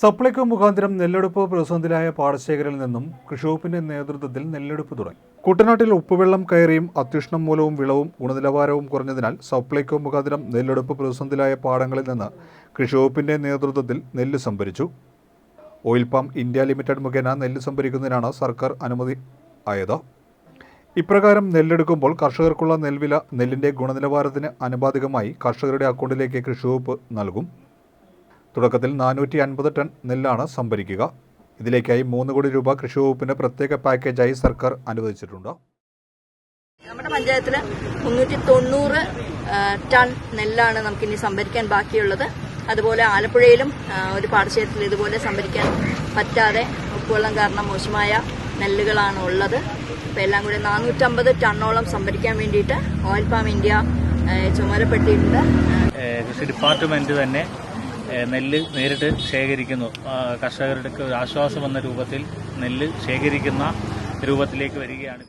സപ്ലൈകോ മുഖാന്തരം നെല്ലെടുപ്പ് പ്രതിസന്ധിയിലായ പാടശേഖരിൽ നിന്നും കൃഷിവകുപ്പിന്റെ നേതൃത്വത്തിൽ നെല്ലെടുപ്പ് തുടങ്ങി. കുട്ടനാട്ടിൽ ഉപ്പുവെള്ളം കയറിയും അത്യുഷ്ണം മൂലവും വിളവും ഗുണനിലവാരവും കുറഞ്ഞതിനാൽ സപ്ലൈകോ മുഖാന്തരം നെല്ലെടുപ്പ് പ്രതിസന്ധിയിലായ പാടങ്ങളിൽ നിന്ന് കൃഷിവകുപ്പിന്റെ നേതൃത്വത്തിൽ നെല്ല് സംഭരിച്ചു. ഓയിൽ പാം ഇന്ത്യ ലിമിറ്റഡ് മുഖേന നെല്ല് സംഭരിക്കുന്നതിനാണ് സർക്കാർ അനുമതി ആയത്. ഇപ്രകാരം നെല്ലെടുക്കുമ്പോൾ കർഷകർക്കുള്ള നെൽവില നെല്ലിന്റെ ഗുണനിലവാരത്തിന് അനുപാതികമായി കർഷകരുടെ അക്കൗണ്ടിലേക്ക് കൃഷിവകുപ്പ് നൽകും. തുടക്കത്തിൽ നാനൂറ്റി അൻപത് ടൺ നെല്ലാണ് സംഭരിക്കുക. ഇതിലേക്കായി മൂന്ന് കോടി രൂപ കൃഷി വകുപ്പിന് പ്രത്യേക പാക്കേജായി സർക്കാർ അനുവദിച്ചിട്ടുണ്ട്. നമ്മുടെ പഞ്ചായത്തിൽ മുന്നൂറ്റി തൊണ്ണൂറ് ടൺ നെല്ലാണ് നമുക്കിനി സംഭരിക്കാൻ ബാക്കിയുള്ളത്. അതുപോലെ ആലപ്പുഴയിലും ഒരു പാടശേഖരത്തിൽ ഇതുപോലെ സംഭരിക്കാൻ പറ്റാതെ ഉപ്പുവെള്ളം കാരണം മോശമായ നെല്ലുകളാണ് ഉള്ളത്. അപ്പോൾ എല്ലാം കൂടി നാനൂറ്റമ്പത് ടണ്ണോളം സംഭരിക്കാൻ വേണ്ടിയിട്ട് ഓയിൽ പാം ഇന്ത്യ ചുമതലപ്പെട്ടിട്ടുണ്ട്. കൃഷി ഡിപ്പാർട്ട്മെന്റ് തന്നെ നെല്ല് നേരിട്ട് ശേഖരിക്കുന്നു. കർഷകർക്ക് ആശ്വാസം എന്ന രൂപത്തിൽ നെല്ല് ശേഖരിക്കുന്ന രൂപത്തിലേക്ക് വരികയാണ്.